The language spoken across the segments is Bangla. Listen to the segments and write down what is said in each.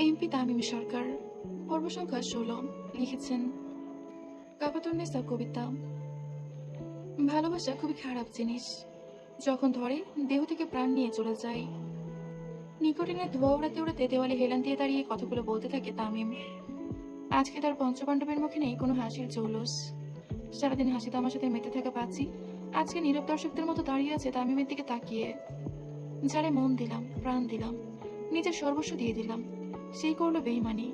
এমপি তামিম সরকার, পর্ব সংখ্যা ষোলো, লিখেছেন কাপাতুন্নেসা কবিতা। ভালোবাসা খুবই খারাপ জিনিস। যখন ধরে, দেহ থেকে প্রাণ নিয়ে চলে যায়। নিকটিনে ধোয়া উড়াতে উড়াতে দেওয়ালে হেলান দিয়ে দাঁড়িয়ে কথাগুলো বলতে থাকে তামিম। আজকে তার পঞ্চপাণ্ডবের মুখে নেই কোনো হাসির জৌলুস। সারাদিন হাসি তামাশাতে মেতে থাকা পাচ্ছি আজকে নীরব দর্শকদের মতো দাঁড়িয়ে আছে তামিমের দিকে তাকিয়ে। যারে মন দিলাম, প্রাণ দিলাম, নিজের সর্বস্ব দিয়ে দিলাম। সেই করল বেইমানি।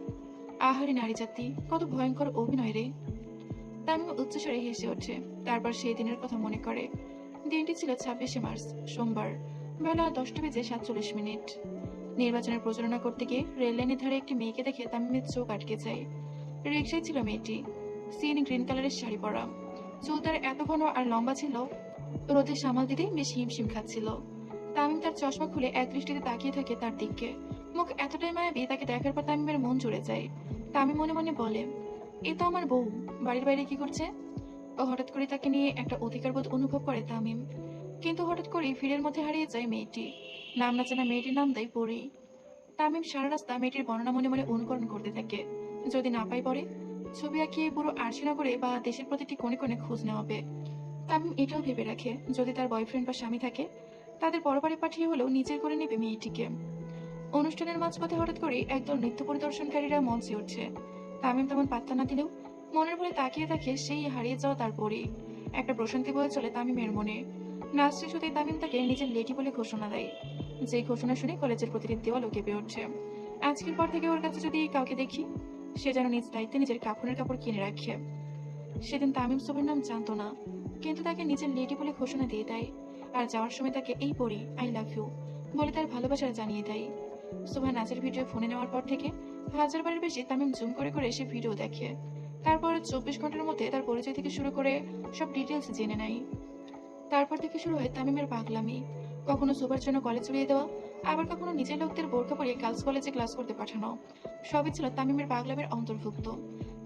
আহারে নারী জাতি, কত ভয়ঙ্কর অভিনয় রে। তামিম উচ্চস্বরে হেসে ওঠে। তারপর সেই দিনের কথা মনে করে। দিনটি ছিল ছাব্বিশে মার্চ, সোমবার, বেলা দশটা বেজে সাতচল্লিশ মিনিট। নির্বাচনের প্রচারণা করতে গিয়ে রেল লাইনের ধারে একটি মেয়েকে দেখে তামিমের চোখ আটকে যায়। রিক্সায় ছিল মেয়েটি। সিন গ্রিন কালারের শাড়ি পরা। চুল তার এত ঘন আর লম্বা ছিল রোদে সামাল দিতে বেশ হিমশিম খাচ্ছিল। তামিম তার চশমা খুলে এক দৃষ্টিতে তাকিয়ে থাকে তার দিকে মুখ এতটাই মায়াবী, তাকে দেখার পর তামিমের মন জুড়ে যায় তামিম মনে মনে বলে, এ তো আমার বউ, বাড়ির বাইরে কি করছে? হঠাৎ করে তাকে নিয়ে একটা অধিকারবোধ অনুভব করে তামিম। কিন্তু হঠাৎ করেই ভিড়ের মধ্যে হারিয়ে যায় মেয়েটি। নাম না জানা মেয়েটির নাম দেয় পরি। তামিম সারা রাস্তা মেয়েটির বর্ণনা মনে মনে অনুকরণ করতে থাকে। যদি না পাই পরে, ছবি আঁকিয়ে পুরো আরশিনগরে বা দেশের প্রতিটি কোণে কোণে খোঁজ নেওয়া হবে। তামিম এটাও ভেবে রাখে, যদি তার বয়ফ্রেন্ড বা স্বামী থাকে, তাদের পরবারে পাঠিয়ে হলেও নিজের করে নেবে মেয়েটিকে। অনুষ্ঠানের মাঝপথে হঠাৎ করে একদল নৃত্য পরিদর্শনকারীরা মঞ্চে উঠছে। তামিম তেমন পাত্তা না দিলেও মনের ভরে তাকিয়ে থাকে সেই হারিয়ে যাওয়া তার পরে একটা প্রশান্তি বয়ে চলে তামিমের মনে। নাচ শেষ তামিম তাকে নিজের লেডি বলে ঘোষণা দেয়। যে ঘোষণা শুনে কলেজের প্রতিটি দেওয়ালও কেঁপে উঠছে। আজকের পর থেকে ওর কাছে যদি কাউকে দেখি, সে যেন নিজ দায়িত্বে নিজের কাপড়ের কাপড় কিনে রাখে। সেদিন তামিম সোবের নাম জানতো না, কিন্তু তাকে নিজের লেডি বলে ঘোষণা দিয়ে দেয়। আর যাওয়ার সময় তাকে, এই পড়ি আই লাভ ইউ বলে তার ভালোবাসা জানিয়ে দেয়। সোভা নাচের ভিডিও ফোনে নেওয়ার পর থেকে হাজার বারের বেশি তামিম জুম করে করে সে ভিডিও দেখে। তারপর চব্বিশ ঘণ্টার মধ্যে তার পরিচয় থেকে শুরু করে সব ডিটেলস জেনে নেয়। তারপর থেকে শুরু হয় তামিমের পাগলামি। কখনো সুপার জন্য কলেজ উড়িয়ে দেওয়া আবার কখনো নিজের লোকদের বোরখা পরিয়ে গার্লস কলেজে ক্লাস করতে পাঠানো। সবই ছিল তামিমের পাগলামের অন্তর্ভুক্ত।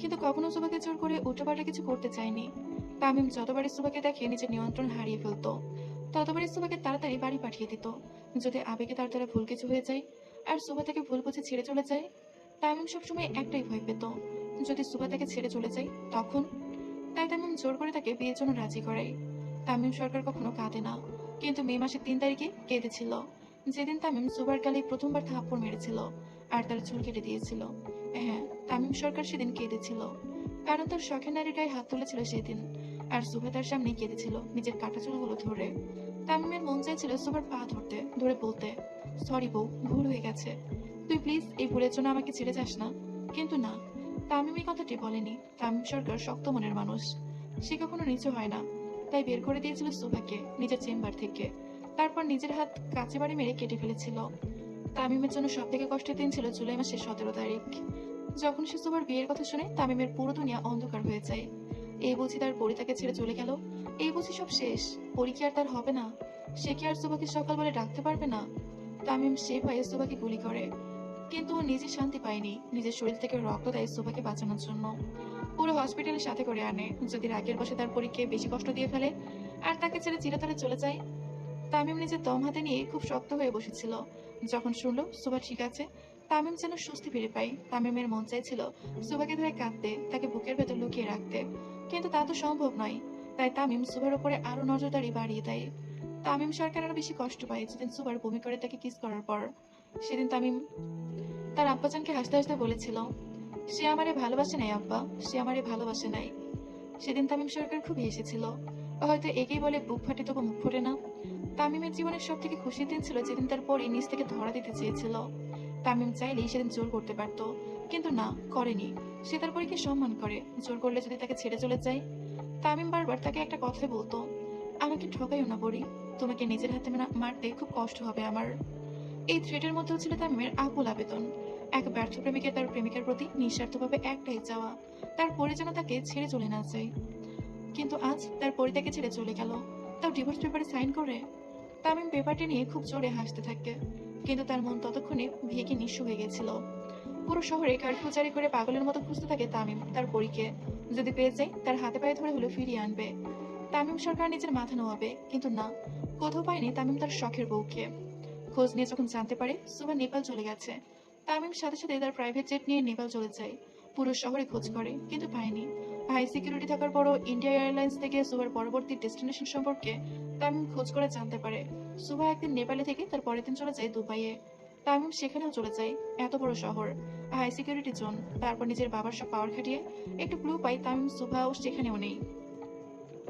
কিন্তু কখনো সুবাকে জোর করে উল্টোপাল্টা কিছু করতে চায়নি। তামিম যতবারই সুবাকে দেখে নিজের নিয়ন্ত্রণ হারিয়ে ফেলতো, ততবারই সুবাকে তাড়াতাড়ি বাড়ি পাঠিয়ে দিত। যদি আবেগে তার দ্বারা ভুল কিছু হয়ে যায় আর সুবা তাকে ভুল বুঝে ছেড়ে চলে যায়। তামিম সবসময় একটাই ভয় পেত, যদি সুবা তাকে ছেড়ে চলে যায়, তখন? তাই তামিম জোর করে তাকে বিয়ের জন্য রাজি করায়। তামিম সরকার কখনো কাঁদে না, কিন্তু মে মাসের তিন তারিখে কেঁদেছিল। যেদিন তামিম সুবার গালে প্রথমবার থাপ্পড় মেরেছিল আর তার চুল কেটে দিয়েছিল। হ্যাঁ তামিম সরকার সেদিন কেঁদেছিল, কারণ তার শখের নারীর গায়ে হাত তুলেছিল সেদিন। আর সুভা তার সামনে কেঁদেছিল নিজের কাটা চুলগুলো ধরে। তামিমের মন চাইছিল সুবার পা ধরতে, ধরে বলতে সরি বউ, ভুল হয়ে গেছে। তুই প্লিজ এই ভুলের জন্য আমাকে ছেড়ে যাস না। কিন্তু না, তামিম এই কথাটি বলেনি। তামিম সরকার শক্ত মনের মানুষ। সে কখনো নিচু হয় না। তাই বের করে দিয়েছিল সুভাকে নিজের চেম্বার থেকে। তারপর নিজের হাত কাছে বাড়ি মেরে কেটে ফেলেছিল। তামিমের জন্য সব থেকে কষ্টের দিন ছিল জুলাই মাসের সতেরো তারিখ। যখন সে সুভার বিয়ের কথা শুনে তামিমের পুরো দুনিয়া অন্ধকার হয়ে যায়। এই বুঝি তার পরি তাকে ছেড়ে চলে গেল? এই বুঝি সব শেষ। পরি কি আর তার হবে না? সে কি আর সুবাকে সকাল বলে ডাকতে পারবে না? তামিম সে ভয়ে সুবাকে গুলি করে। কিন্তু ও নিজে শান্তি পায়নি। নিজের শরীর থেকে রক্ত দেয় সুবাকে বাঁচানোর জন্য। পুরো হসপিটালের সাথে করে আনে। যদি রাগের বসে তার পরীক্ষায় বেশি কষ্ট দিয়ে ফেলে, আর তাকে ছেড়ে চিরতরে চলে যায়? তামিম নিজের দম হাতে নিয়ে খুব শক্ত হয়ে বসেছিল। যখন শুনলো সুবা ঠিক আছে, তামিম যেন স্বস্তি ফিরে পায়। তামিমের মন চাইছিল সুবাকে ধরে কাঁদতে, তাকে বুকের ভেতর লুকিয়ে রাখতে। কিন্তু তা তো সম্ভব নয়। তাই তামিম সুবার উপরে আরও নজরদারি বাড়িয়ে দেয়। তামিম সরকার আরও বেশি কষ্ট পায় যেদিন সুবার বমি করে তাকে কিস করার পর। সেদিন তামিম তার আব্বাজানকে হাসতে হাসতে বলেছিল, সে আমারে ভালোবাসে নাই আব্বা, সে আমারে ভালোবাসে নাই। সেদিন তামিম সরকার খুব হেসেছিল। হয়তো একেই বলে, বুক ফাটে তবু মুখ ফোটে না। তামিমের জীবনের সব থেকে খুশির দিন ছিল যেদিন তার পরই নিজ থেকে ধরা দিতে চেয়েছিল। তামিম চাইলেই সেদিন জোর করতে পারতো। কিন্তু না, করেনি। সে তার পরীকে সম্মান করে? জোর করলে যদি তাকে ছেড়ে চলে যায় তামিম বারবার তাকে একটা কথাই বলতো, আমাকে ঠকাইও না বড়ি। তোমাকে নিজের হাতে মারতে খুব কষ্ট হবে আমার। এই থ্রেটের মধ্যেও ছিল তামিমের আকুল আবেদন। এক ব্যর্থ প্রেমিকের তার প্রেমিকার প্রতি নিঃস্বার্থভাবে একটাই চাওয়া তার পরে যেন তাকে ছেড়ে চলে না যায়। কিন্তু আজ তার পরি তাকে ছেড়ে চলে গেল। তাও ডিভোর্স পেপারে সাইন করে? তামিম পেপারটি নিয়ে খুব জোরে হাসতে থাকে, কিন্তু তার মন ততক্ষণে ভেগে নিঃস্ব হয়ে গেছিল। পুরো শহরে জারি করে পাগলের মতো খুঁজতে থাকে তামিম। তার পরীকে যদি পেয়ে যায় তার হাতে পায়ে ধরে হলে ফিরিয়ে আনবে। তামিম সরকার নিজের মাথা নোয়াবে, কিন্তু না, কোথাও পায়নি তামিম তার শখের বউকে। খোঁজ নিয়ে যখন জানতে পারে সুবা নেপাল চলে গেছে। তামিম সাথে সাথে তার প্রাইভেট জেট নিয়ে নেপাল চলে যায়। পুরো শহরে খোঁজ করে, কিন্তু পায়নি। হাই সিকিউরিটি থাকার পরও ইন্ডিয়া এয়ারলাইন্স থেকে সুভার পরবর্তী ডেস্টিনেশন সম্পর্কে তামিম খোঁজ করে জানতে পারে। সুভা একদিন নেপালে থেকে তার পরের দিন চলে যায় দুবাইয়ে। তামিম সেখানেও চলে যায় এত বড় শহর হাই সিকিউরিটি জোন তারপর নিজের বাবার সব পাওয়ার খাটিয়ে একটু ক্লু পাই তামিম সুভাও সেখানেও নেই।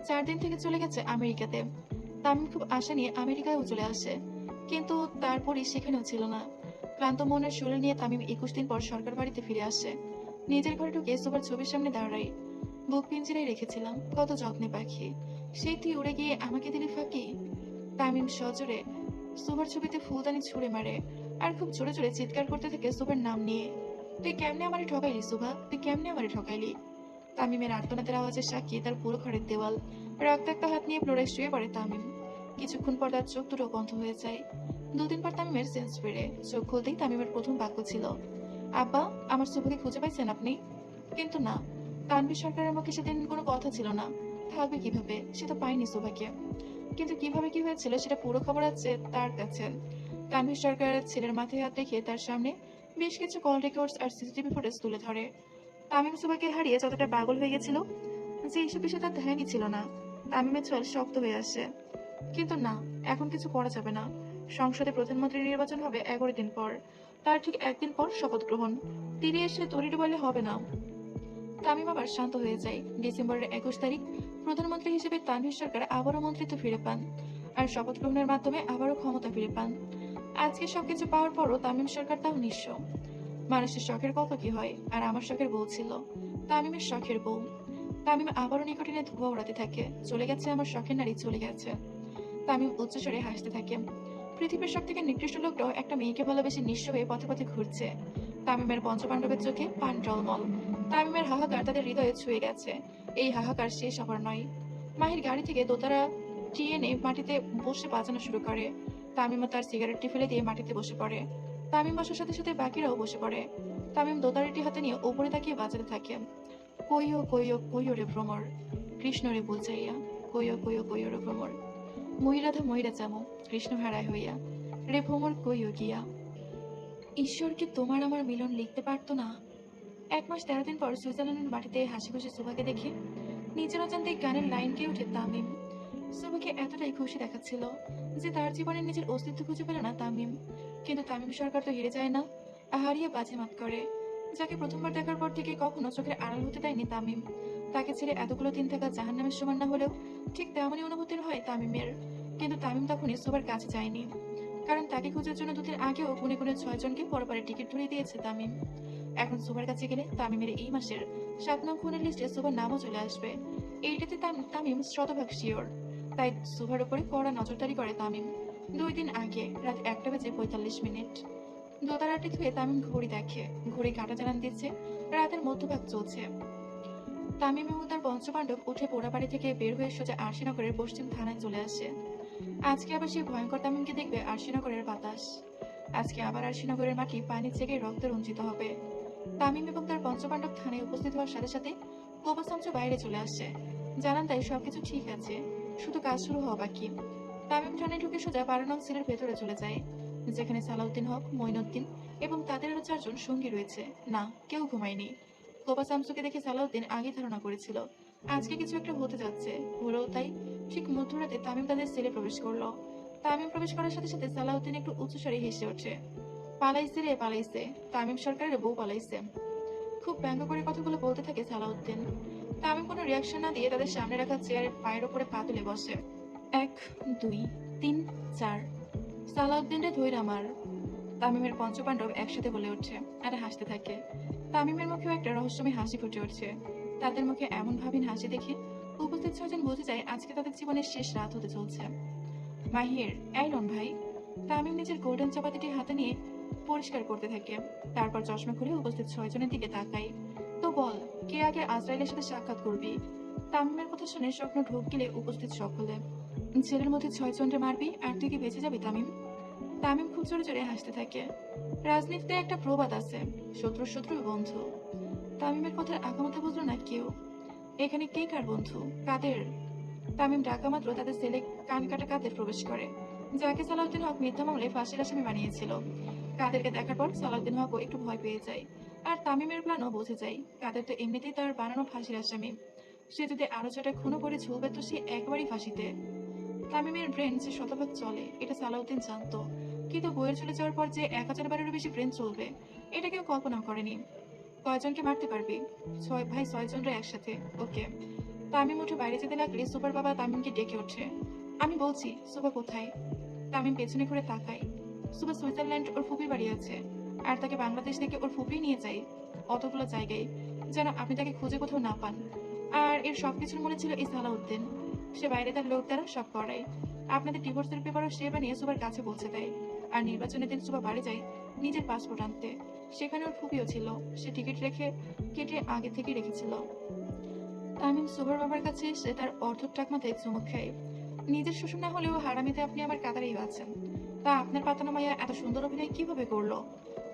চার দিন থেকে চলে গেছে আমেরিকাতে। তামিম খুব আশা নিয়ে আমেরিকায়ও চলে আসে। কিন্তু তারপরই সেখানেও ছিল না। ক্লান্ত মনের শরীর নিয়ে তামিম একুশ দিন পর সরকার বাড়িতে ফিরে আসে। নিজের ঘরে ঢুকে সুপার ছবির সামনে দাঁড়াই। বুক পিঞ্জিরায় রেখেছিলাম, কত যত্নে পাখি। সেই তুই উড়ে গিয়ে আমাকে দিলি ফাঁকি? তামিম সজোরে সুপার ছবিতে ফুলদানি ছুঁড়ে মারে। আর খুব জোরে জোরে চিৎকার করতে থাকে সুপার নাম নিয়ে। তুই কেমনে আমারে ঠকাইলি সুভা? তুই কেমনে আমারে ঠকাইলি? তামিমের আর্তনাদের আওয়াজের সাক্ষী তার পুরো ঘরের দেওয়াল, রক্তাক্ত হাত নিয়ে ফ্লোরে শুয়ে পড়ে তামিম। কিছুক্ষণ পর তার চোখ দুটো বন্ধ হয়ে যায়। দুদিন পর তামিমের সেন্স ফেরে। চোখ খুলতেই তামিমের প্রথম বাক্য ছিল, আব্বা, আমার সুভাকে খুঁজে পাইছেন আপনি? কিন্তু না, তানভীর সরকারের মুখে সেদিন কোনো কথা ছিল না। থাকবে কীভাবে? সে তো পায়নি সুভাকে। কিন্তু কীভাবে কি হয়েছিল সেটা পুরো খবর আছে তার কাছে। তানভীর সরকারের ছেলের মাথায় হাত রেখে তার সামনে বেশ কিছু কল রেকর্ডস আর সিসিটিভি ফুটেজ তুলে ধরে। তামিম সুবাকে হারিয়ে যতটা পাগল হয়ে গেছিল, যে এইসব বিষয়ে তার ধ্যানই ছিল না। তামিমের চোয়াল শক্ত হয়ে আসে। কিন্তু না, এখন কিছু করা যাবে না। সংসদে প্রধানমন্ত্রী নির্বাচন হবে এগারো দিন পর। তার ঠিক একদিন পর শপথ গ্রহণ। তিনি এসে তরি বলে হবে না। তামিম আবার শান্ত হয়ে যায়। ডিসেম্বরের একুশ তারিখ, প্রধানমন্ত্রী হিসেবে তানভীর সরকার আবারও মন্ত্রিত্ব ফিরে পান। আর শপথ গ্রহণের মাধ্যমে আবারও ক্ষমতা ফিরে পান। আজকে সবকিছু পাওয়ার পরও তামিম সরকার তাও নিঃস্ব। মানুষের শখের কত কি হয়, আর আমার শখের বউ ছিল। তামিমের শখের বউ। তামিম আবারও নিকটিনে ধোয়া উড়াতে থাকে। চলে গেছে আমার শখের নারী, চলে গেছে। তামিম উচ্চস্বরে হাসতে থাকে। পৃথিবীর সব থেকে নিকৃষ্ট লোকটাও একটা মেয়েকে ভালোবেসে নিঃস্ব হয়ে পথে পথে ঘুরছে। তামিমের পঞ্চপাণ্ডবের চোখে পান টলমল। তামিমের হাহাকার তাদের হৃদয়ে ছুঁয়ে গেছে। এই হাহাকার শেষ হবার নয়। মাহির গাড়ি থেকে দোতারা টিএনএ মাটিতে বসে বাজানো শুরু করে। তামিমও তার সিগারেটটি ফেলে দিয়ে মাটিতে বসে পড়ে। তামিম বসার সাথে সাথে বাকিরাও বসে পড়ে। তামিম দোতারিটি হাতে নিয়ে উপরে তাকিয়ে বাজাতে থাকে। কইও কইও কইও রে ভ্রমর। কৃষ্ণ রে বুঝাইয়া কইও কইও কইও রে ভ্রমর। ময়ূরাধা ময়ূরা যামো কৃষ্ণ হারায় হইয়া। রে ভ্রমর, কইও গিয়া। ঈশ্বরকে তোমার আমার মিলন লিখতে পারতো না? এক মাস তেরো দিন পর সুইজারল্যান্ডের মাটিতে হাসি খুশি সুভাকে দেখে, নিজের অজান্তে গানের লাইন উঠে তামিম। সুভাকে এতটাই খুশি দেখাচ্ছিল যে তার জীবনে নিজের অস্তিত্ব খুঁজে পেল না তামিম। কিন্তু তামিম সরকার তো হেরে যায় না। হারিয়ে বাজে মাত করে। যাকে প্রথমবার দেখার পর থেকে কখনো চোখের আড়াল হতে দেয়নি তামিম। তাকে ছেড়ে এতগুলো দিন থাকা জাহান নামের সমান না হলেও ঠিক তেমনই অনুভূতির হয় তামিমের। কিন্তু তামিম তখনই সুভার কাছে যায়নি। কারণ তাকে খোঁজার জন্য দুদিন আগেও গুনে গুনে ছয়জনকে পরপরে টিকিট ধরিয়ে দিয়েছে তামিম। এখন সুভার কাছে গেলে তামিমের এই মাসের সাত নং খুনের লিস্টে সুভার নামও চলে আসবে। এইটাতে তাম- তামিম শতভাগ শিওর। তাই সুভার উপরে কড়া নজরদারি করে তামিম। দুই দিন আগে রাত একটা বেজে পঁয়তাল্লিশ মিনিট। দোতারাটি ধুয়ে তামিম ঘড়ি দেখে, ঘড়ি কাটা জানান দিচ্ছে, রাতের মধ্যভাগ চলছে। তামিম এবং তার পঞ্চপাণ্ডব উঠে পোড়াবাড়ি থেকে বের হয়ে সোজা আরশিনগরের পশ্চিম থানায় চলে আসে। আজকে আবার সেই ভয়ঙ্কর তামিমকে দেখবে আরশিনগরের বাতাস। আজকে আবার আরশিনগরের মাটি পানির জেগে রক্তে রঞ্জিত হবে। তামিম এবং তার পঞ্চপাণ্ডব থানায় উপস্থিত হওয়ার সাথে সাথে কোপাসামচ বাইরে চলে আসে। জানান তাই সবকিছু ঠিক আছে। শুধু কাজ শুরু হওয়া বাকি। তামিম থানায় ঢুকে সোজা বারো সেলের ভেতরে চলে যায়, যেখানে সালাউদ্দিন হক, মঈনুদ্দিন এবং তাদের আরও চারজন সঙ্গী রয়েছে। না, কেউ ঘুমায়নি। কোপা শামসুকে দেখে সালাউদ্দিন আগে ধারণা করেছিল, আজকে কিছু একটা হতে যাচ্ছে। হলেও তাই ঠিক মধ্যরাতে তামিম তাদের সেলে প্রবেশ করল। তামিম প্রবেশ করার সাথে সাথে সালাউদ্দিন একটু উচ্চস্বরে হেসে ওঠে, পালাইছে রে, পালাইছে। তামিম সরকারের বউ পালাইছে। খুব ব্যঙ্গ করে কথাগুলো বলতে থাকে সালাউদ্দিন। তামিম কোনো রিয়াকশন না দিয়ে তাদের সামনে রাখা চেয়ারের পায়ের ওপরে পা তুলে বসে। এক, দুই, তিন, চার। সালাউদ্দিনরে ধৈর আমার। তামিমের পঞ্চপাণ্ডব একসাথে বলে উঠছে, আর হাসতে থাকে। তামিমের মুখেও একটা রহস্যময় হাসি ফুটে উঠছে। তাদের মুখে এমন ভাবিন হাসি দেখে উপস্থিত ছয়জন বুঝে যায় আজকে তাদের জীবনের শেষ রাত হতে চলছে। মাহির, এই নন ভাই, তামিম নিজের গোল্ডেন চাপাতিটি হাতে নিয়ে পরিষ্কার করতে থাকে। তারপর চশমা খুলে উপস্থিত ছয়জনের দিকে তাকাই তো বল, কে আগে আজরাইলের সাথে সাক্ষাৎ করবি? তামিমের কথা শুনে স্বপ্ন ঢোক গেলে উপস্থিত সকলে। ছেলের মধ্যে ছয় জনরে মারবি আর তুই কি বেঁচে যাবি, তামিম? তামিম খুব জোরে জোরে হাসতে থাকে। রাজনীতিতে একটা প্রবাদ আছে শত্রু শত্রু বন্ধু। তামিমের কথার আগামাথা বুঝলো না কেউ। এখানে কে কার বন্ধু? কাদের? তামিম ডাকা মাত্র তাদের ছেলে কান কাটা কাদের প্রবেশ করে। যাকে সালাউদ্দিন হক মিথ্যা মামলায় ফাঁসির আসামি বানিয়েছিল। কাদেরকে দেখার পর সালাউদ্দিন হকও একটু ভয় পেয়ে যায়। আর তামিমের প্ল্যানও বুঝে যায় কাদের তো এমনিতেই তার বানানো ফাঁসির আসামি। সে যদি আরও ছটা খুনো করে ঝুলবে তো সে একবারই ফাঁসিতে। তামিমের ব্রেন যে শতভাগ চলে, এটা সালাউদ্দিন জানতো। কিন্তু বইয়ের চলে যাওয়ার পর যে এক হাজার বারেরও বেশি ব্রেন চলবে, এটা কেউ কল্পনা করেনি। কয়জনকে মারতে পারবি। ছয় ভাই ছয়জনরা একসাথে। ওকে। তামিম উঠে বাইরে যেতে লাগলে সুপার বাবা তামিমকে ডেকে ওঠে। আমি বলছি, সুপা কোথায়? তামিম পেছনে ঘুরে তাকাই সুপা সুইজারল্যান্ড ওর ফুপির বাড়ি আছে। আর তাকে বাংলাদেশ থেকে ওর ফুপি নিয়ে যাই, অতগুলো জায়গায়, যেন আপনি তাকে খুঁজে কোথাও না পান। আর এর সবকিছুর মনে ছিল এই সালাউদ্দিন। সে বাইরে তার লোক দ্বারা সব করায়। আপনাদের ডিভোর্সের পেপারও সে বানিয়ে সুপার কাছে পৌঁছে দেয়। আর নির্বাচনের দিন সুপা বাড়ি যায় নিজের পাসপোর্ট আনতে। সেখানে ওর ফুপিও ছিল। সে টিকিট রেখে কেটে আগে থেকে রেখেছিল। তামিম সুপার বাবার কাছে সে তার অর্ধ টাক মাথায় চুমুক খায়। নিজের শ্বশুর না হলেও হারামিতে আপনি আমার কাতারেই আছেন। তা আপনার পাতানো মাইয়া এত সুন্দর অভিনয় কীভাবে করল?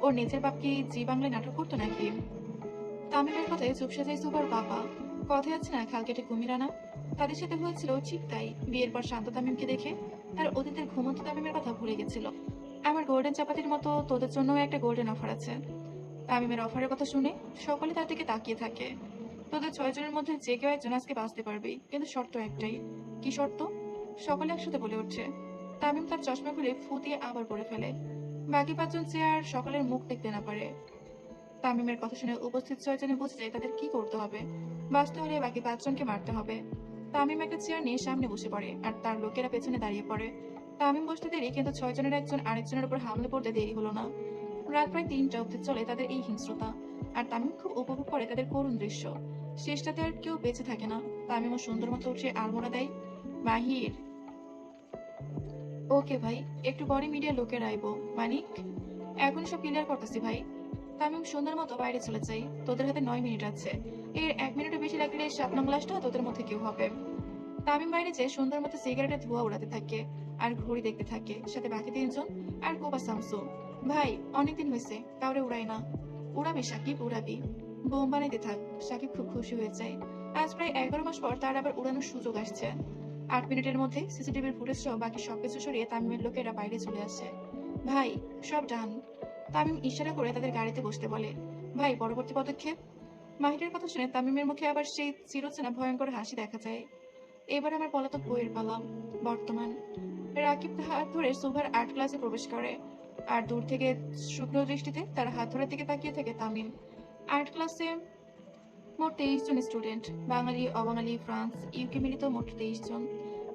ওর নিজের বাপ কি জি বাংলায় নাটক করতো নাকি? তামিমের কথায় চুপসে যায় সুপার বাবা, কথায় আছে না খাল কেটে কুমির আনা? তাদের সাথে হয়েছিল ঠিক তাই, বিয়ের পর শান্ত তামিমকে দেখে তার অতীতের ঘুমন্ত তামিমের কথা ভুলে গেছিল। আমার গোল্ডেন চাপাতির মতো তোদের জন্য একটা গোল্ডেন অফার আছে। তামিমের অফারের কথা শুনে সকলে তার দিকে তাকিয়ে থাকে। তোদের ছয়জনের মধ্যে যে কেউ একজন আজকে বাঁচতে পারবি, কিন্তু শর্ত একটাই। কি শর্ত? সকলে একসাথে বলে উঠছে। তামিম তার চশমা খুলে ফুটিয়ে আবার পরে ফেলে। বাকি পাঁচজন চেয়ার সকলের মুখ দেখতে না পারে। তামিমের কথা শুনে উপস্থিত ছয়জনে বুঝে যায় তাদের কি করতে হবে। বাঁচতে হলে বাকি পাঁচজনকে মারতে হবে। তামিম একটা চেয়ার নিয়ে সামনে বসে পড়ে আর তার লোকেরা পেছনে দাঁড়িয়ে পড়ে। তামিম বসতে দেরি, কিন্তু ছয়জনের একজন আরেকজনের উপর হামলে পড়তে দেরি হলো না। রাত প্রায় তিনটা অব্দি চলে তাদের এই হিংস্রতা। আর তামিম খুব উপভোগ করে তাদের করুণ দৃশ্য। শেষটাতে আর কেউ বেঁচে থাকে না। তামিমও সুন্দর মতো উঠে আলমোড়া দেয়। মাহির ওকে ভাই, একটু পরে মিডিয়া লোকের আইবো। মানিক, এখন সব ক্লিয়ার করতেছি ভাই। তামিম সুন্দর মতো বাইরে চলে যাই। তোদের হাতে নয় মিনিট আছে। এর এক মিনিটে বেশি লাগলে সাত নং গ্লাসটা তোদের মধ্যে কেউ হবে। তামিম বাইরে যেয়ে সুন্দর মতো সিগারেটের ধোঁয়া উড়াতে থাকে আর ঘড়ি দেখতে থাকে। সাথে বাকি তিনজন আর কোপা শামসু ভাই, অনেকদিন হয়েছে, কাউরে উড়াই না। উড়াবি, সাকিব, উড়াবি। বোম বানাইতে থাক, সাকিব খুব খুশি হয়ে যায়। আজ প্রায় এগারো মাস পর তার আবার উড়ানোর সুযোগ আসছে। আট মিনিটের মধ্যে সিসিটিভির ফুটেজ সহ বাকি সবকিছু সরিয়ে তামিমের লোকেরা বাইরে চলে আসছে। ভাই, সব ডান। তামিম ইশারা করে তাদের গাড়িতে বসতে বলে, ভাই, পরবর্তী পদক্ষেপ? মাহিরের কথা শুনে তামিমের মুখে আবার সেই চিরচেনা ভয়ঙ্কর হাসি দেখা যায়। এবার আমার পলাতক বইয়ের পালাম, বর্তমান। রাকিব হাত ধরে সুভার আর্ট ক্লাসে প্রবেশ করে, আর দূর থেকে শুকনো দৃষ্টিতে তার হাত ধরে দিকে তাকিয়ে থাকে তামিম। আর্ট ক্লাসে মোট তেইশ জন স্টুডেন্ট, বাঙালি, অবাঙালি, ফ্রান্স ইউকে মিলিত মোট তেইশ জন।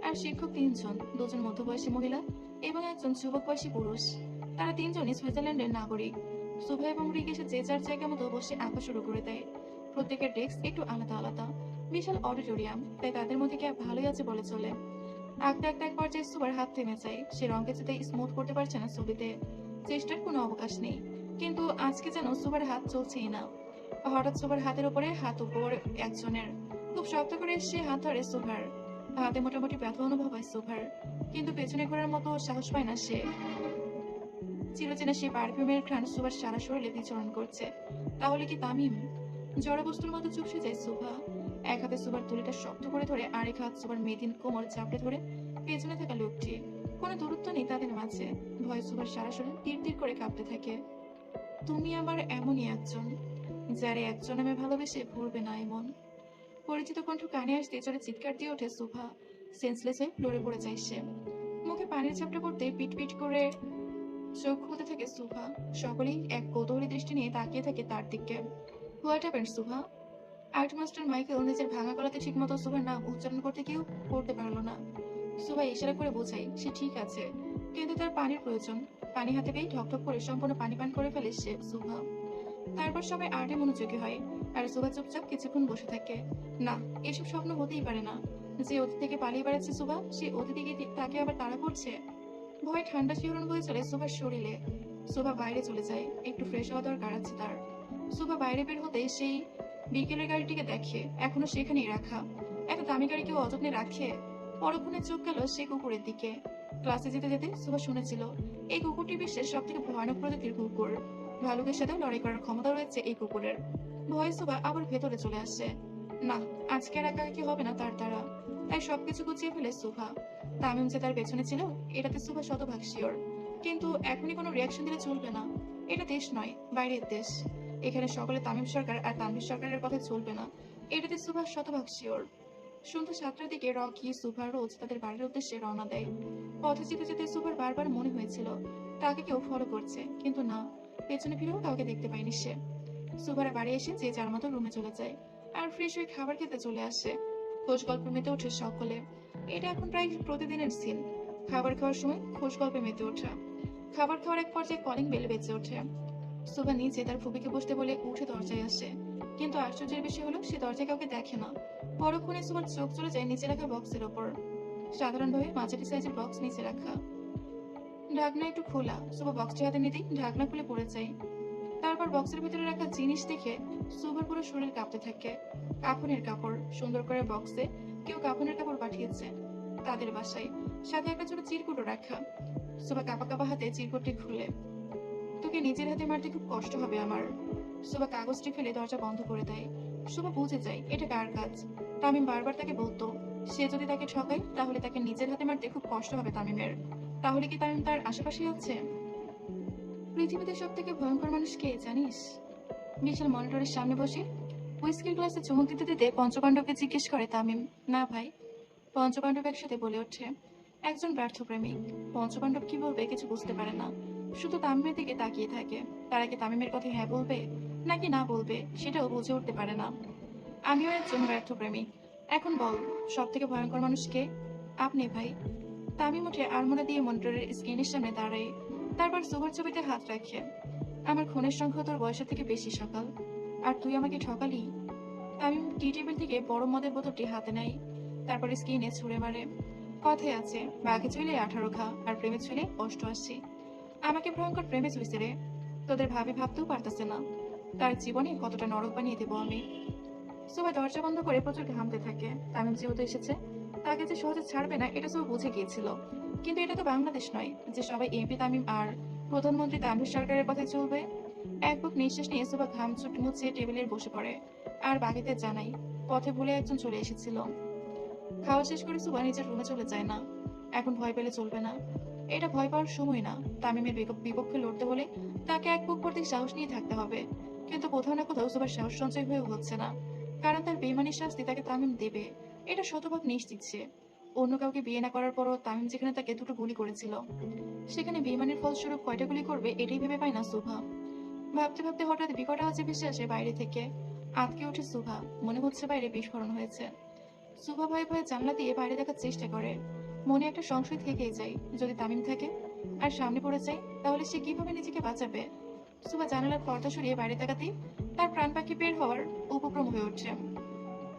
আর শিক্ষক তিনজন, দুজন মধ্যবয়সী মহিলা এবং একজন যুবক বয়সী পুরুষ। তারা তিনজনই সুইজারল্যান্ডের নাগরিক। সুভা এবং রিক এসে যে যার জায়গা মতো বসে আঁকা শুরু করে দেয়। প্রত্যেকের ডেস্ক একটু আলাদা আলাদা, বিশাল অডিটোরিয়াম, তাই তাদের মধ্যে কে ভালোই আছে বলে চলে। আঁকতে আঁকতে এক পর্যায়ে সুবার হাত থেমে যায়, সে রঙকে যেতে স্মুথ করতে পারছে না ছবিতে। চেষ্টার কোনো অবকাশ নেই। কিন্তু আজকে যেন সুবার হাত চলছেই না। হঠাৎ সুবার হাতের উপরে হাত উপর একজনের খুব শক্ত করে সে হাত ধরে সুভার। হাতে মোটামুটি ব্যথা অনুভব হয় সুভার, কিন্তু পেছনে ঘোরার মতো সাহস পায় না সে। চিরচেনা সেই পারফিউমের ঘ্রাণ সুভার সারা শরীরে বিচরণ করছে। তাহলে কি তামিম? জড় বস্তুর মতো চুপসে যায় সুভা। এক হাতে সুভার তুলিটা শক্ত করে ধরে, আরেক হাত সুভার মেদিন কোমর চাপড়ে ধরে পেছনে থাকা লোকটি। কোনো দূরত্ব নেই তাদের মাঝে। ভয় সুভার সারা শরীর তীর তীর করে কাঁপতে থাকে। তুমি আবার এমনই একজন। যারে একজন আমি ভালোবেসে ভরবে না এমন পরিচিত কণ্ঠ কানে আসতে চলে চিৎকার দিয়ে ওঠে সুভা। সেন্সলেস হয়ে লড়ে পড়ে যায় সে। মুখে পানির চাপটা পড়তে পিট পিট করে চোখ খুলতে থাকে সুভা। সকলেই এক কৌতূহলী দৃষ্টি নিয়ে তাকিয়ে থাকে তার দিকে। What happened Subha? Art master Michael নিজের ভাঙা গলাতে ঠিক মতো সুভার নাম উচ্চারণ করতে কেউ করতে পারল না। সুভা ইশারা করে বোঝাই সে ঠিক আছে। কিন্তু তার পানির প্রয়োজন। পানি হাতে পেয়ে ঢকঢক করে সম্পূর্ণ পানি পান করে ফেলে সে, সুভা। তারপর সবাই আর্টে মনোযোগী হয়, আর সুভা চুপচাপ কিছুক্ষণ বসে থাকে। না, এসব স্বপ্ন হতেই পারে না। যে অতীত থেকে পালিয়ে বেড়াচ্ছে সুভা সে অতীতে গিয়ে তাকে আবার তাড়া করছে। ভয় ঠান্ডা শিহরণ বয়ে চলে সুভার শরীরে। সুভা বাইরে চলে যায়, একটু ফ্রেশ হওয়া দরকার আছে তার। সুভা বাইরে বের হতে সেই বিকেলের গাড়িটিকে দেখে, এখনও সেখানেই রাখা। এত দামি গাড়ি কেউ অযত্নে রাখে? পরক্ষণে চোখ গেল সে কুকুরের দিকে। ক্লাসে যেতে যেতে সুভা শুনেছিল, এই কুকুরটি বিশ্বের সব থেকে ভয়ানক প্রজাতির কুকুর। ভালুকের সাথেও লড়াই করার ক্ষমতা রয়েছে এই কুকুরের। ভয়ে সুভা আবার ভেতরে চলে আসে। না, আজকে আর একা কি হবে না তার দ্বারা। তাই সবকিছু গুছিয়ে ফেলে সুভা। তামিম যে তার পেছনে ছিল, এটাতে সুভা শতভাগ শিওর কিন্তু এখনই কোনো রিয়াকশন দিলে চলবে না। এটা দেশ নয়, বাইরের দেশ। এখানে সকলে তামিম সরকার আর তানভীর সরকারের কথা চলবে না। এটাতে সুভাষ শতভাগ শিওর সন্ধ্যা সাতটার দিকে রকি, সুভা, রোজ তাদের বাড়ির উদ্দেশ্যে রওনা দেয়। পথে যেতে যেতে সুভার বারবার মনে হয়েছিল, তাকে কেউ ফলো করছে, কিন্তু না। পেছনে ফিরেও কাউকে দেখতে পায়নি সে। সুভারা বাড়ি এসে যে যার মতো রুমে চলে যায় আর ফ্রেশ হয়ে খাবার খেতে চলে আসে। খোঁজ গল্প মেতে ওঠে সকলে। এটা এখন প্রায় প্রতিদিনের সিন খাবার খাওয়ার সময় খোঁজ গল্পে মেতে ওঠা। খাবার খাওয়ার এক পর্যায়ে কলিং বেল বেজে ওঠে। সুভা নিচে তার ফুপিকে বসতে বলে উঠে দরজায় আসে। কিন্তু আশ্চর্যের বিষয় হলো, সে দরজায় কাউকে দেখে না। পরক্ষণে সুভার চোখ চলে যায় নিচে রাখা বক্সের ওপর। সাধারণভাবে মাঝারি সাইজের বক্স নিচে রাখা। ঢাকনা একটু খোলা। সুভা বক্সটি হাতে নিতেই ঢাকনা খুলে পড়ে যায় তারপর বক্সের ভিতরে রাখা জিনিস দেখে সুভার পুরো শরীর কাঁপতে থাকে। কাফনের কাপড়, সুন্দর করে বক্সে কেউ কাফনের কাপড় পাঠিয়েছে তাদের বাসায়। সাথে একটা ছোট চিরকুটও রাখা। সুভা কাপা কাপা হাতে চিরকুটটি খুলে। তোকে নিজের হাতে মারতে খুব কষ্ট হবে আমার। সুভা কাগজটি ফেলে দরজা বন্ধ করে দেয়। সুভা বুঝে যায়, এটা কার কাজ? তামিম বারবার তাকে বলতো, সে যদি তাকে ঠকায়, তাহলে তাকে নিজের হাতে মারতে খুব কষ্ট হবে তামিমের। তাহলে কি তামিম তার আশেপাশে আছে? পৃথিবীতে সব থেকে ভয়ঙ্কর মানুষ কে, জানিস? বিশাল মনিটরের সামনে বসে হুইস্কির গ্লাসে চুমুক দিতে দিতে পঞ্চপাণ্ডবকে জিজ্ঞেস করে, তামিম, না ভাই। পঞ্চপাণ্ডব একসাথে বলে ওঠে, একজন ব্যর্থ প্রেমিক। পঞ্চপাণ্ডব কি বলবে কিছু বুঝতে পারে না। শুধু তামিমের দিকে তাকিয়ে থাকে। তারা কি তামিমের কথা হ্যাঁ বলবে, নাকি না বলবে, সেটাও বুঝে উঠতে পারে না। আমিও একজন ব্যর্থ প্রেমিক। এখন বল সব থেকে ভয়ঙ্কর মানুষ কে? আপনি, ভাই। তামিম উঠে আলমোড়া দিয়ে মনিটরের স্ক্রিনের সামনে দাঁড়ায় তারপর সুগার ছবিতে হাত রাখে। আমার খুনের সংখ্যা তোর বয়সের থেকে বেশি সকাল। আর তুই আমাকে ঠকালি? তামিম টি টেবিল থেকে বড় মদের বোতলটি হাতে নেয় তারপর স্ক্রিনে ছুঁড়ে মারে। কথায় আছে, বাঘে চলে আঠারো খা আর প্রেমে চলে অষ্টআশি। আমাকে ভয়ঙ্কর প্রেমে চুইছে রে। তোদের ভাবে ভাবতেও পারতেছে না। তার জীবনে কতটা নরক বানিয়ে দেবো আমি? সবাই দরজা বন্ধ করে প্রচুর ঘামতে থাকে। তামিম যেহেতু এসেছে তাকে যে সহজে ছাড়বে না, এটা সব বুঝে গিয়েছিল। কিন্তু এটা তো বাংলাদেশ নয় যে সবাই এমপি তামিম আর প্রধানমন্ত্রী সরকারের কথায় চলবে। এক বুক নিঃশ্বাস নিয়ে ঘাম টেবিলের বসে পড়ে। আর বাকিদের জানাই, পথে ভুলে একজন চলে এসেছিল। খাওয়া শেষ করে সুবা নিজের রুমে চলে যায় না। এখন ভয় পেলে চলবে না। এটা ভয় পাওয়ার সময় না। তামিমের বিপক্ষে লড়তে হলে তাকে এক বুক ভর্তি সাহস নিয়ে থাকতে হবে। কিন্তু কোথাও না কোথাও সুবার সাহস সঞ্চয় হয়ে হচ্ছে না। কারণ তার বেমানির শাস্তি তাকে তামিম দেবে। এটা শতভাগ নিশ্চিত সে। অন্য কাউকে বিয়ে না করার পরও তামিম যেখানে তাকে দুটো গুলি করেছিল। সেখানে বেমানির ফলস্বরূপ কয়টা গুলি করবে এটাই ভেবে পায় না সুভা। ভাবতে ভাবতে হঠাৎ বিকট আওয়াজে ভেসে আসে বাইরে থেকে আতকে ওঠে সুভা। মনে হচ্ছে বাইরে বিস্ফোরণ হয়েছে। সুভা ভয়ে ভয়ে জানলা দিয়ে বাইরে দেখার চেষ্টা করে। মনে একটা সংশয় থেকেই যায়। যদি তামিম থাকে আর সামনে পড়ে যায়, তাহলে সে কীভাবে নিজেকে বাঁচাবে? সুভা জানালার পর্দা সরিয়ে বাইরে তাকাতেই তার প্রাণ পাখি বের হওয়ার উপক্রম হয়ে উঠছে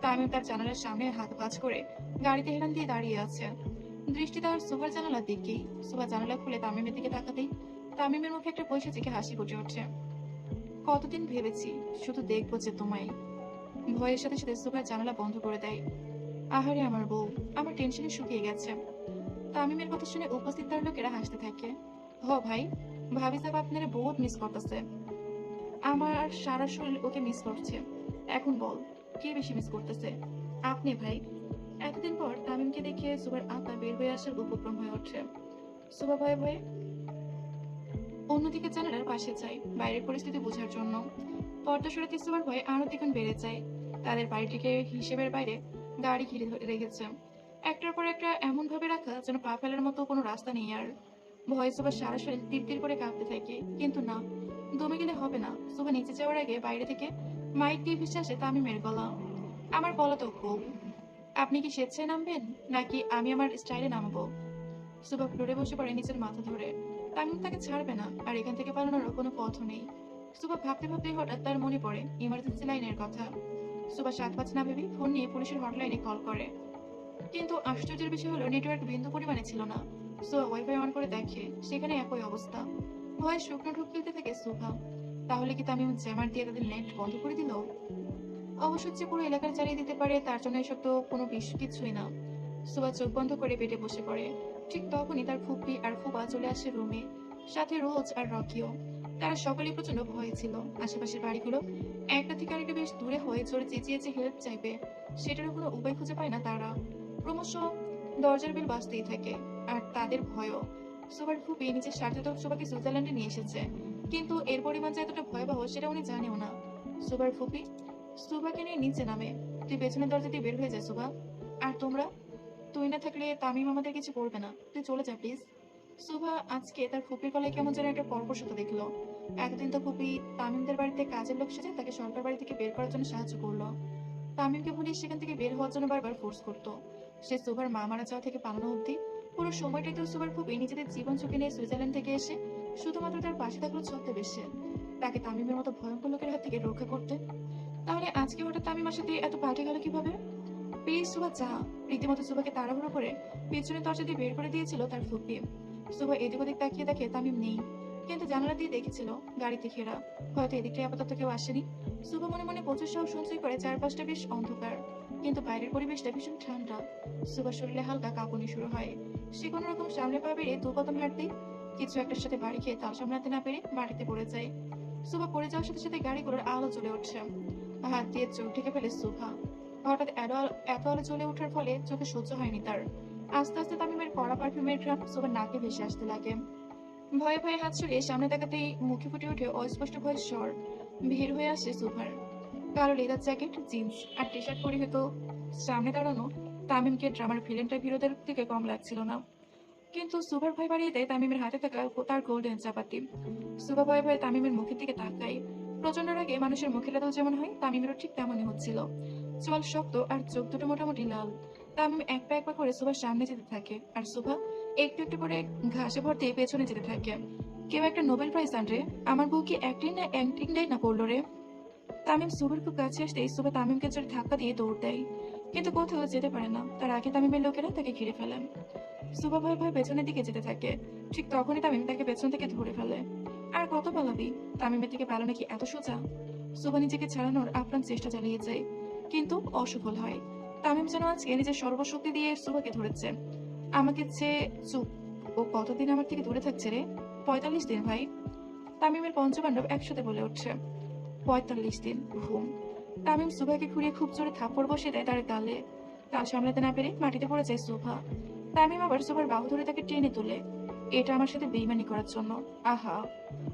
তামিম তার জানালার সামনে হাত কাজ করে গাড়িতে হেলান দিয়ে দাঁড়িয়ে আছে দৃষ্টি তার সুভার জানালার দিকেই। সুভা জানালা খুলে তামিমের দিকে তাকাতেই তামিমের মুখে একটা থেকে হাসি ফুটে ওঠে। কতদিন ভেবেছি শুধু দেখব যে তোমায়। ভয়ের সাথে সাথে সুভার জানালা বন্ধ করে দেয়। আহারে আমার বউ, আমার টেনশনে শুকিয়ে গেছে। তামিমের কথা শুনে উপস্থিত তার লোকেরা হাসতে থাকে। হ ভাই, ভাবি সাহেব আপনারা বহুত মিস করতেছে। আমার সারা শরীর ওকে মিস করছে। এখন বল কে বেশি মিস করতেছে? আপনি ভাই। এতদিন পর তামিমকে দেখে সুবার আত্মা বের হয়ে আসার উপক্রম হয়ে ওঠে সুবা ভয়ে ভয়ে, অন্যদিকে জানালার পাশে যায় বাইরের পরিস্থিতি বোঝার জন্য। পর্দা সরাতে সুবার ভয়ে আরও দ্বিগুণ বেড়ে যায়। তাদের বাড়িটিকে হিসেবের বাইরে গাড়ি ঘিরে রেখেছে। একটার পর একটা এমন ভাবে রাখা যেন পা ফেলার মতো কোনো রাস্তা নেই আর। ভয়ে সুবার সারা শরীর তীর করে কাঁপতে থাকে। কিন্তু না, দমে গেলে হবে না। সুবা নিচে যাওয়ার আগে বাইরে থেকে মাইক দিয়ে ভেসে আসে তামিমের গলা আমার বলা তো খুব আপনি কি স্বেচ্ছায় নামবেন? নাকি আমি আমার স্টাইলে নামবো? সুবা ফ্লোরে বসে পড়ে নিজের মাথা ধরে। তামিম তাকে ছাড়বে না, আর এখান থেকে পালানোর কোনো পথও নেই। সুবা ভাবতে ভাবতে হঠাৎ তার মনে পড়ে ইমার্জেন্সি লাইনের কথা। সুবা সাত পাঁচ না ভেবেই ফোন নিয়ে পুলিশের হটলাইনে কল করে। কিন্তু আশ্চর্যের বিষয় হলো নেটওয়ার্ক বিন্দু পরিমাণে ছিল না। সুবা ওয়াইফাই অন করে দেখে, সেখানে একই অবস্থা। ভয়ে শুকনো ঢুক ফেলতে থাকে সুভা। তাহলে কি তামিম জ্যামার দিয়ে তাদের নেট বন্ধ করে দিল? অবশ্য যে পুরো এলাকার জ্বালিয়ে দিতে পারে, তার জন্য এসব তো কোনো কিছুই না। সুবা চোখ বন্ধ করে বেডে বসে পড়ে। ঠিক তখনই তার ফুপি আর ফুবা চলে আসে রুমে। সাথে রোজ আর রকিও। তারা সকলেই প্রচণ্ড ভয়ে ছিল। আশেপাশের বাড়িগুলো একটা থেকে আরেকটা বেশ দূরে হয়ে জোরে চেঁচিয়ে যে হেল্প চাইবে। সেটারও কোনো উপায় খুঁজে পায় না তারা। ক্রমশ দরজার বেল বাজতেই থাকে, আর তাদের ভয়ও। সুবার ফুপি নিজের স্বার্থে তো সুবাকে সুইজারল্যান্ডে নিয়ে এসেছে। কিন্তু এর পরিমাণ যে এতটা ভয়াবহ সেটা উনি জানেও না। সুবার ফুপি সুবাকে নিয়ে নিচে নামে। তুই পেছনের দরজা দিয়ে বের হয়ে যায় সুবা। আর তোমরা? তুই না থাকলে তামিম আমাদের কিছু করবে না। তুই চলে যা প্লিজ সুভা আজকে তার ফুপির গলায় কেমন যেন একটা কর্কশতা দেখল। এতদিন তো ফুপি তামিমদের বাড়িতে কাজের লোক সেজে তাকে সরকার বাড়ি থেকে বের করার জন্য সাহায্য করল। তামিমকে পুলিশ সেখান থেকে বের হওয়ার জন্য বারবার ফোর্স করতো। সে সুভার মা মারা যাওয়া থেকে পালানো অবধি পুরো সময়টাই তো সুভার ফুপি নিজেদের জীবন ঝুঁকি নিয়ে সুইজারল্যান্ড থেকে এসে শুধুমাত্র তার পাশে থাকল ছদ্মবেশে। তাকে তামিমের মতো ভয়ঙ্কর লোকের হাত থেকে রক্ষা করতে। তাহলে আজকে হঠাৎ তামিমার সাথে এত পাল্টে গেল কীভাবে? প্লিজ সুভা, যা। রীতিমতো সুভাকে তাড়াহুড়ো করে পেছনের দরজা দিয়ে বের করে দিয়েছিল তার ফুপি। সুভা এদিক ওদিক তাকিয়ে দেখে তামিম নেই, কিন্তু জানালা দিয়ে দেখেছিল গাড়িতে ঘেরা। হয়তো এদিকটায় আপাতত কেউ আসেনি। সুভা মনে মনে প্রচুর সাহস সঞ্চয় করে চারপাশটা বেশ অন্ধকার। কিন্তু বাইরের পরিবেশটা ভীষণ ঠান্ডা। সুভার শরীরে হালকা কাঁপুনি শুরু হয়। সে কোনো রকম সামনে পা বেড়ে দু কদম হাঁটতেই কিছু একটার সাথে বাড়ি খেয়ে তাল সামলাতে না পেরে মাটিতে পড়ে যায়। সুভা পড়ে যাওয়ার সাথে সাথে গাড়িগুলোর আলো জ্বলে উঠছে। হাত দিয়ে চোখ ঢেকে ফেলে সুভা। হঠাৎ এত আলো- জ্বলে ওঠার ফলে চোখে সহ্য হয়নি তার। আস্তে আস্তে তামিমের কড়া পারফিউমের ঘ্রাণ সুভার নাকে ভেসে আসতে লাগে। ভয়ে ভয়ে হাত সরিয়ে সামনে তাকাতেই মুখে ফুটে ওঠে অস্পষ্ট ভয়ের স্বর। ভিড় হয়ে আসে সুভার। কালো লেদার জ্যাকেট জিন্স আর টি শার্ট পরিহিত সামনে দাঁড়ানো তামিমকে ড্রামার ভিলেনটা বিরোধের থেকে কম লাগছিল না। কিন্তু সুভার ভয় বাড়িয়ে দেয় তামিমের হাতে থাকা তার গোল্ডেন চাপাতি। সুভা ভয়ে ভয়ে তামিমের মুখের দিকে তাকায়। প্রচণ্ড রাগে মানুষের মুখের আদল যেমন হয়, তামিমেরও ঠিক তেমনই হচ্ছিল। চোয়াল শক্ত আর চোখ দুটো মোটামুটি লাল। তামিম এক পা এক পা করে সুভার সামনে যেতে থাকে আর সুভা একটু একটু করে ঘাসে ভর্তি পেছনে যেতে থাকে। কেউ একটা নোবেল প্রাইজ আনরে, আমার বউ কি অ্যাক্টিং না অ্যাক্টিংটাই না করল রে? তামিম খুব কাছে আসতেই সুভা তামিমকে জোরে ধাক্কা দিয়ে দৌড় দেয়। কিন্তু কোথাও যেতে পারে না। তার আগে তামিমের লোকেরা তাকে ঘিরে ফেলেন সুভা ভয় ভয় পেছনের দিকে যেতে থাকে। ঠিক তখনই তামিম তাকে পেছন থেকে ধরে ফেলে। আর কত পালাবি? তামিমের থেকে পালানো কি এত সোজা? সুভা নিজেকে ছাড়ানোর আপ্রাণ চেষ্টা চালিয়ে যায়। কিন্তু অসফল হয়। তামিম যেন আজকে নিজের সর্বশক্তি দিয়ে সুভাকে ধরেছে। আমাকে চেয়ে চুপ। ও কতদিন আমার থেকে দূরে থাকছে রে? পঁয়তাল্লিশ দিন ভাই। তামিমের পঞ্চপাণ্ডব একসাথে বলে উঠছে। পঁয়তাল্লিশ দিন ঘুম। তামিম সুভাকে ঘুরিয়ে খুব জোরে থাপ্পড় বসে দেয় তার গালে। তাল সামলাতে না পেরে মাটিতে পড়ে যায় সুভা। তামিম আবার সুভার বাহু ধরে তাকে টেনে তোলে। এটা আমার সাথে বেইমানি করার জন্য। আহা।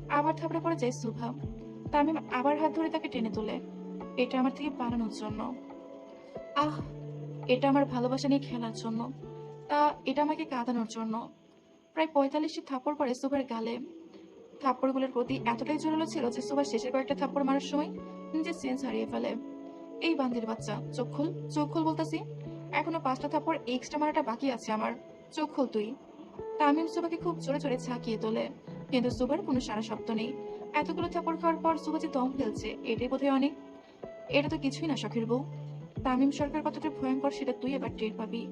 আবার থাপড়ে পড়ে যায় সুভা। তামিম আবার হাত ধরে তাকে টেনে তোলে। এটা আমার থেকে পালানোর জন্য। আহ, এটা আমার ভালোবাসা নিয়ে খেলার জন্য। তা এটা আমাকে কাঁদানোর জন্য। প্রায় পঁয়তাল্লিশটি থাপড় পরে সুভার গালে। থাপ্পড়গুলোর প্রতি এতটাই জোরালো ছিল যে সুভার শেষের কয়েকটা থাপ্পড় মারার সময় নিজের সেন্স হারিয়ে ফেলে। এই বান্দির বাচ্চা, চোখ খুল চোখ খুল বলতেছি। এখনও পাঁচটা থাপ্পড় এক্সট্রা মারাটা বাকি আছে আমার। চোখ খুল তুই। তামিম সুবাকে খুব জোরে জোরে ছাকিয়ে তোলে। কিন্তু সুবার কোনো সারা শব্দ নেই। এতগুলো থাপড় খাওয়ার পর সুবা যে দম ফেলছে। এটাই বোধহয় অনেক। এটা তো কিছুই না শখের বউ। তামিম সরকার কতটা ভয়ঙ্কর সেটা তুই এবার টের পাবি।